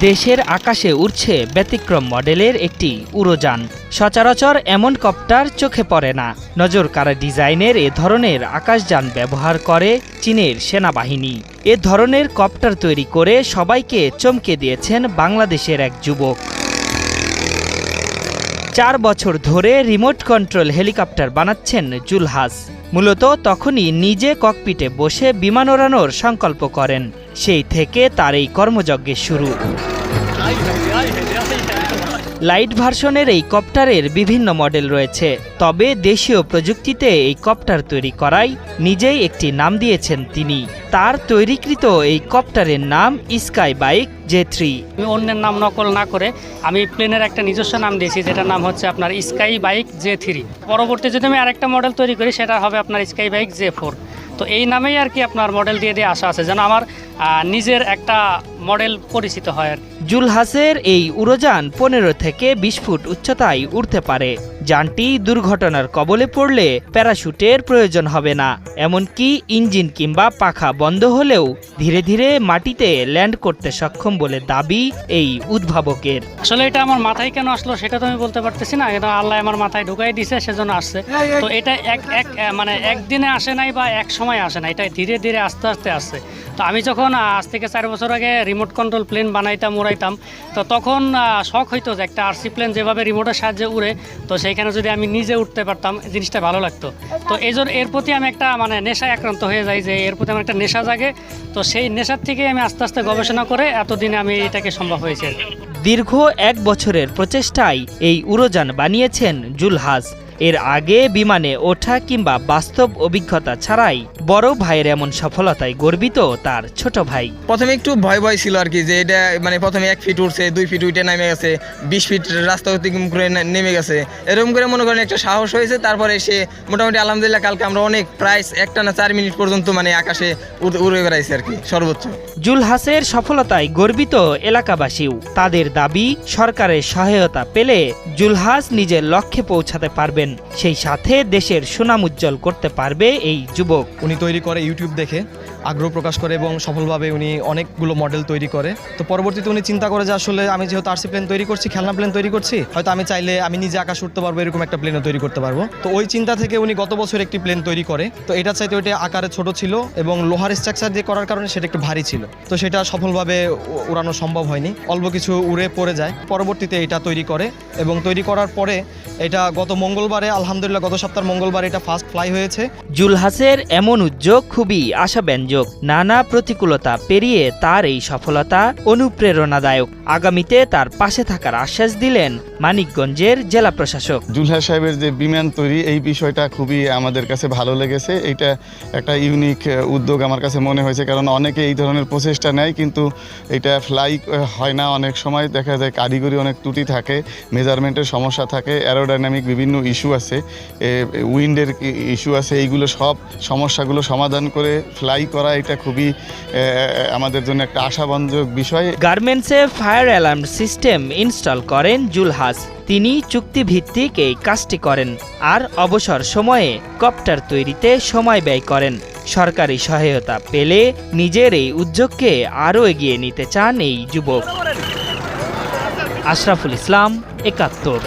দেশের আকাশে উড়ছে ব্যতিক্রম মডেলের একটি উড়োযান সচরাচর এমন কপ্টার চোখে পড়ে না। নজর কারা ডিজাইনের এ ধরনের আকাশযান ব্যবহার করে চীনের সেনাবাহিনী। এ ধরনের কপ্টার তৈরি করে সবাইকে চমকে দিয়েছেন বাংলাদেশের এক যুবক। চার বছর ধরে রিমোট কন্ট্রোল হেলিকপ্টার বানাচ্ছেন জুলহাস। মূলত তখনই নিজে ককপিটে বসে বিমান ওড়ানোর সংকল্প করেন। সেই থেকে তার এই কর্মযজ্ঞের শুরু। লাইট ভার্সনের এই কপ্টারের বিভিন্ন মডেল রয়েছে। তবে দেশীয় প্রযুক্তিতে এই কপ্টার তৈরি করাই নিজেই একটি নাম দিয়েছেন তিনি। তার তৈরিকৃত এই কপ্টারের নাম স্কাই বাইক জে থ্রি অন্যের নাম নকল না করে আমি প্লেনের একটা নিজস্ব নাম দিয়েছি, যেটার নাম হচ্ছে আপনার স্কাই বাইক জে থ্রি পরবর্তী যদি আমি আরেকটা মডেল তৈরি করি, সেটা হবে আপনার স্কাই বাইক জে ফোর তো এই নামেই আর কি আপনার মডেল দিয়ে দিয়ে আসা আছে যেন আমার নিজের একটা মডেল পরিচিত হয় আর। জুলহাসের এই উড়োযান পনেরো থেকে বিশ ফুট উচ্চতায় উঠতে পারে। যানটি দুর্ঘটনার কবলে পড়লে প্যারাশুটের প্রয়োজন হবে না। এমনকি ইঞ্জিন কিংবা পাখা বন্ধ হলেও ধীরে ধীরে মাটিতে ল্যান্ড করতে সক্ষম বলে দাবি এই উদ্ভাবকের। আসলে এটা আমার মাথায় কেন আসলো সেটা তো আমি বলতে পারতেছি না এটা আল্লাহ আমার মাথায় ঢুকাই দিছে সেজন্য আসছে। তো এটা এক এক মানে একদিনে আসে নাই বা এক সময় আসে না এটা ধীরে ধীরে আস্তে আস্তে আসছে তো আমি যখন আজ থেকে চার বছর আগে রিমোট কন্ট্রোল প্লেন বানাইতাম, উড়াইতাম, তো তখন শখ হইতো যে একটা আরসি প্লেন যেভাবে রিমোটের সাহায্যে উড়ে, তো সেইখানে যদি আমি নিজে উঠতে পারতাম জিনিসটা ভালো লাগতো। তো এই এর প্রতি আমি একটা মানে নেশায় আক্রান্ত হয়ে যাই যে এর প্রতি আমার একটা নেশা জাগে। তো সেই নেশার থেকে আমি আস্তে আস্তে গবেষণা করে এতদিনে আমি এটাকে সম্ভব হয়েছে দীর্ঘ এক বছরের প্রচেষ্টায় এই উড়োযান বানিয়েছেন জুলহাস। এর আগে বিমানে ওঠা কিংবা বাস্তব অভিজ্ঞতা ছাড়াই বড় ভাইয়ের এমন সফলতায় গর্বিত তার ছোট ভাই। প্রথমে একটু ভয় ভয় ছিল আর কি যে এটা মানে প্রথমে এক ফিট উঠছে দুই ফিট উঠে নেমে গেছে বিশ ফিট রাস্তা অতিক্রম করে নেমে গেছে। এরকম করে মনে করেন একটা সাহস হয়েছে তারপরে সে মোটামুটি আলহামদুলিল্লাহ কালকে আমরা অনেক প্রায় একটা না চার মিনিট পর্যন্ত মানে আকাশে উড়ে- উড়ে বেড়াইছে আর কি সর্বোচ্চ। জুলহাসের সফলতায় গর্বিত এলাকাবাসীও। তাদের দাবি সরকারের সহায়তা পেলে জুলহাস নিজের লক্ষ্যে পৌঁছাতে পারবেন। সেই সাথে দেশের সুনাম উজ্জ্বল করতে পারবে এই যুবক। উনি তৈরি করে ইউটিউব দেখে। আগ্রহ প্রকাশ করে এবং সফলভাবে উনি অনেকগুলো মডেল তৈরি করে। তো পরবর্তীতে উনি চিন্তা করে যে আসলে আমি যেহেতু আরসি প্লেন তৈরি করছি, খেলনা প্লেন তৈরি করছি, হয়তো আমি চাইলে আমি নিজে আকাশ উঠতে পারব, এরকম একটা প্লেনও তৈরি করতে পারব। তো ওই চিন্তা থেকে উনি গত বছর একটি প্লেন তৈরি করে। তো এটা চাইতে ওইটা আকারে ছোট ছিল এবং লোহার স্ট্রাকচার দিয়ে করার কারণে সেটা একটু ভারী ছিল। তো সেটা সফলভাবে উড়ানো সম্ভব হয়নি। অল্প কিছু উড়ে পড়ে যায়। পরবর্তীতে এটা তৈরি করে এবং তৈরি করার পরে এটা গত মঙ্গলবারে, আলহামদুলিল্লাহ গত সপ্তাহের মঙ্গলবারে এটা ফার্স্ট ফ্লাই হয়েছে। জুলহাসের এমন উদ্যোগ খুবই আশাব্যঞ্জক। নানা প্রতিকূলতা পেরিয়ে তার এই সফলতা অনুপ্রেরণাদায়ক। আগামীতে তার পাশে থাকার আশ্বাস দিলেন মানিকগঞ্জের জেলা প্রশাসক। জুলহা সাহেবের যে বিমান তৈরি, এই বিষয়টা খুবই আমাদের কাছে ভালো লেগেছে। এইটা একটা ইউনিক উদ্যোগ আমার কাছে মনে হয়েছে, কারণ অনেকে এই ধরনের প্রচেষ্টা নেয়, কিন্তু এটা ফ্লাই হয় না অনেক সময়। দেখা যায় কারিগরি অনেক ত্রুটি থাকে মেজারমেন্টের সমস্যা থাকে অ্যারোডাইনামিক বিভিন্ন ইস্যু আছে উইন্ডের ইস্যু আছে, এইগুলো সব সমস্যাগুলো সমাধান করে ফ্লাই করা, এটা খুবই আমাদের জন্য একটা আশাবঞ্জক বিষয়। গার্মেন্টসে ফায়ার অ্যালার্ম সিস্টেম ইনস্টল করেন জুলহাস। তিনি চুক্তিভিত্তিক এই কাজটি করেন আর অবসর সময়ে কপ্টার তৈরিতে সময় ব্যয় করেন। সরকারি সহায়তা পেলে নিজের এই উদ্যোগকে আরও এগিয়ে নিতে চান এই যুবক। আশরাফুল ইসলাম একাত্তর।